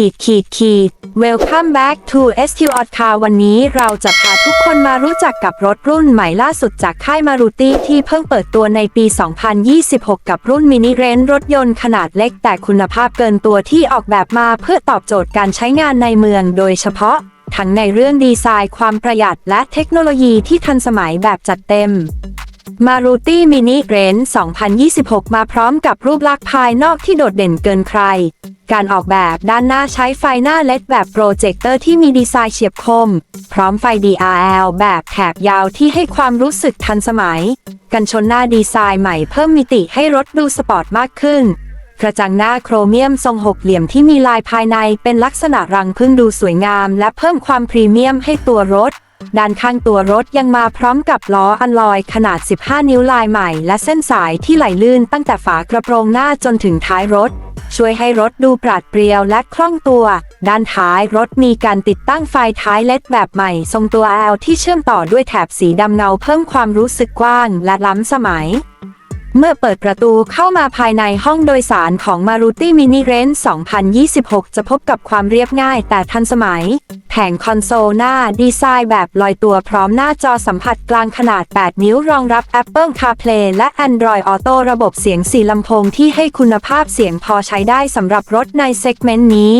ขีดขีดขีด Welcome back to ST o t Car วันนี้เราจะพาทุกคนมารู้จักกับรถรุ่นใหม่ล่าสุดจากค่ายมารุติที่เพิ่งเปิดตัวในปี 2026 กับรุ่นมินิเรนรถยนต์ขนาดเล็กแต่คุณภาพเกินตัวที่ออกแบบมาเพื่อตอบโจทย์การใช้งานในเมืองโดยเฉพาะ ทั้งในเรื่องดีไซน์ความประหยัดและเทคโนโลยีที่ทันสมัยแบบจัดเต็ม มารูตี้มินิเรน2026 มาพร้อมกับรูปลักษณ์ภายนอกที่โดดเด่นเกินใคร การออกแบบด้านหน้าใช้ไฟหน้าเลดแบบโปรเจคเตอร์ที่มีดีไซน์เฉียบคม พร้อมไฟ DRL แบบแถบยาวที่ให้ความรู้สึกทันสมัย กันชนหน้าดีไซน์ใหม่เพิ่มมิติให้รถดูสปอร์ตมากขึ้น กระจังหน้าโครเมียมทรงหกเหลี่ยมที่มีลายภายในเป็นลักษณะรังพึ่งดูสวยงาม และเพิ่มความพรีเมียมให้ตัวรถ ด้านข้างตัวรถยังมาพร้อมกับล้ออัลลอยขนาด 15 นิ้วลายใหม่ และเส้นสายที่ไหลลื่นตั้งแต่ฝากระโปรงหน้าจนถึงท้ายรถ ช่วยให้รถดูปราดเปรียวและคล่องตัว ด้านท้ายรถมีการติดตั้งไฟท้ายเลดแบบใหม่ ทรงตัว L ที่เชื่อมต่อด้วยแถบสีดำเงาเพิ่มความรู้สึกกว้างและล้ำสมัย เมื่อเปิดประตูเข้ามาภายในห้องโดยสารของ Maruti Mini Range 2026 จะพบกับความเรียบง่ายแต่ทันสมัย แผงคอนโซลหน้าดีไซน์แบบลอยตัวพร้อมหน้าจอสัมผัสกลางขนาด 8 นิ้วรองรับ Apple CarPlay และ Android Auto ระบบเสียงสีลำโพงที่ให้คุณภาพเสียงพอใช้ได้สำหรับรถในเซกเมนต์นี้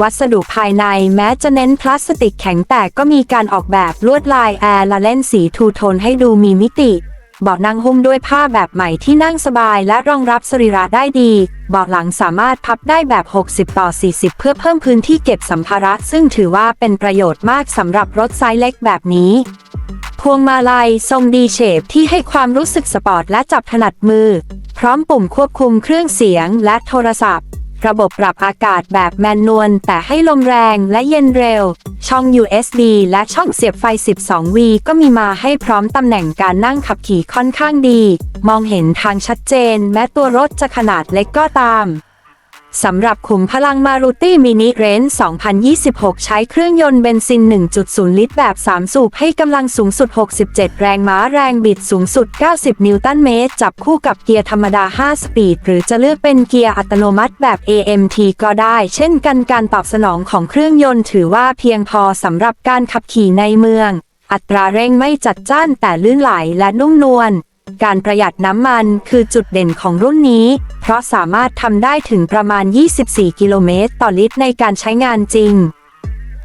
วัสดุภายในแม้จะเน้นพลาสติกแข็งแต่ก็มีการออกแบบลวดลายแอร์และเล่นสีทูโทนให้ดูมีมิติ เบาะนั่งหุ้มด้วยผ้าแบบใหม่ที่นั่งสบายและรองรับสรีระได้ดี เบาะหลังสามารถพับได้แบบ 60 ต่อ 40 เพื่อเพิ่มพื้นที่เก็บสัมภาระ ซึ่งถือว่าเป็นประโยชน์มากสำหรับรถไซส์เล็กแบบนี้พวงมาลัยทรงดีเชฟที่ให้ความรู้สึกสปอร์ตและจับถนัดมือ พร้อมปุ่มควบคุมเครื่องเสียงและโทรศัพท์ ระบบปรับอากาศแบบแมนนวลแต่ให้ลมแรงและเย็นเร็ว ช่อง USB และช่องเสียบไฟ 12V ก็มีมาให้พร้อมตำแหน่งการนั่งขับขี่ค่อนข้างดี มองเห็นทางชัดเจนแม้ตัวรถจะขนาดเล็กก็ตาม สำหรับขุมพลังมารุตี้มินิเรน2026 ใช้เครื่องยนต์เบนซิน 1.0 ลิตรแบบ 3 สูบให้กำลังสูงสุด 67 แรงม้าแรงบิดสูงสุด 90 นิวตันเมตร จับคู่กับเกียร์ธรรมดา 5 สปีด หรือจะเลือกเป็นเกียร์อัตโนมัติแบบ AMT ก็ได้ เช่นกันการตอบสนองของเครื่องยนต์ถือว่าเพียงพอสำหรับการขับขี่ในเมือง อัตราเร่งไม่จัดจ้านแต่ลื่นไหลและนุ่มนวล การประหยัดน้ำมันคือจุดเด่นของรุ่นนี้ เพราะสามารถทำได้ถึงประมาณ 24 กิโลเมตรต่อลิตรในการใช้งานจริง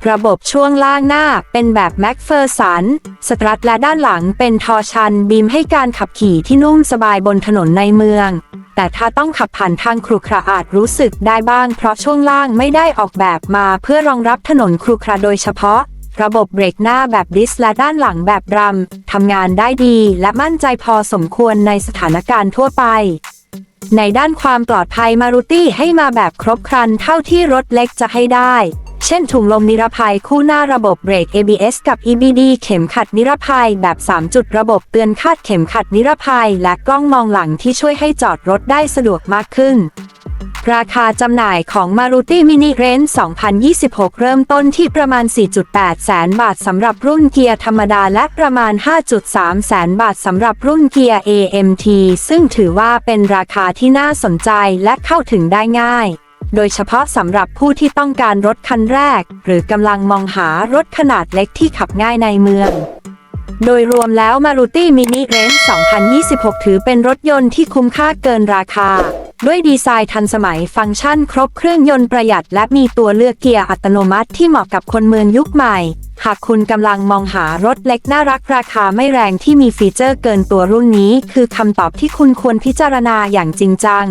ระบบช่วงล่างหน้าเป็นแบบแม็กเฟอร์สันสตรัทและด้านหลังเป็นทอชันบีมให้การขับขี่ที่นุ่มสบายบนถนนในเมือง แต่ถ้าต้องขับผ่านทางครุขระอาจรู้สึกได้บ้าง เพราะช่วงล่างไม่ได้ออกแบบมาเพื่อรองรับถนนครุขระโดยเฉพาะ ระบบเบรกหน้าแบบดิสและด้านหลังแบบรัมทำงานได้ดีและมั่นใจพอสมควรในสถานการณ์ทั่วไป ในด้านความปลอดภัยมารุตี้ให้มาแบบครบครันเท่าที่รถเล็กจะให้ได้ เช่นถุงลมนิรภัยคู่หน้าระบบเบรก ABS กับ EBD เข็มขัดนิรภัยแบบ 3 จุดระบบเตือนคาดเข็มขัดนิรภัย และกล้องมองหลังที่ช่วยให้จอดรถได้สะดวกมากขึ้น ราคาจำหน่ายของ Maruti Mini Range 2026 เริ่มต้นที่ประมาณ 4.8 แสนบาทสำหรับรุ่นเกียร์ธรรมดาและประมาณ 5.3 แสนบาทสำหรับรุ่นเกียร์ AMT ซึ่งถือว่าเป็นราคาที่น่าสนใจและเข้าถึงได้ง่าย โดยเฉพาะสำหรับผู้ที่ต้องการรถคันแรก หรือกำลังมองหารถขนาดเล็กที่ขับง่ายในเมือง โดยรวมแล้ว Maruti Mini Range 2026 ถือเป็นรถยนต์ที่คุ้มค่าเกินราคา ด้วยดีไซน์ทันสมัยฟังก์ชันครบเครื่องยนต์ประหยัด และมีตัวเลือกเกียร์อัตโนมัติที่เหมาะกับคนเมืองยุคใหม่ หากคุณกำลังมองหารถเล็กน่ารักราคาไม่แรงที่มีฟีเจอร์เกินตัวรุ่นนี้ คือคำตอบที่คุณควรพิจารณาอย่างจริงจัง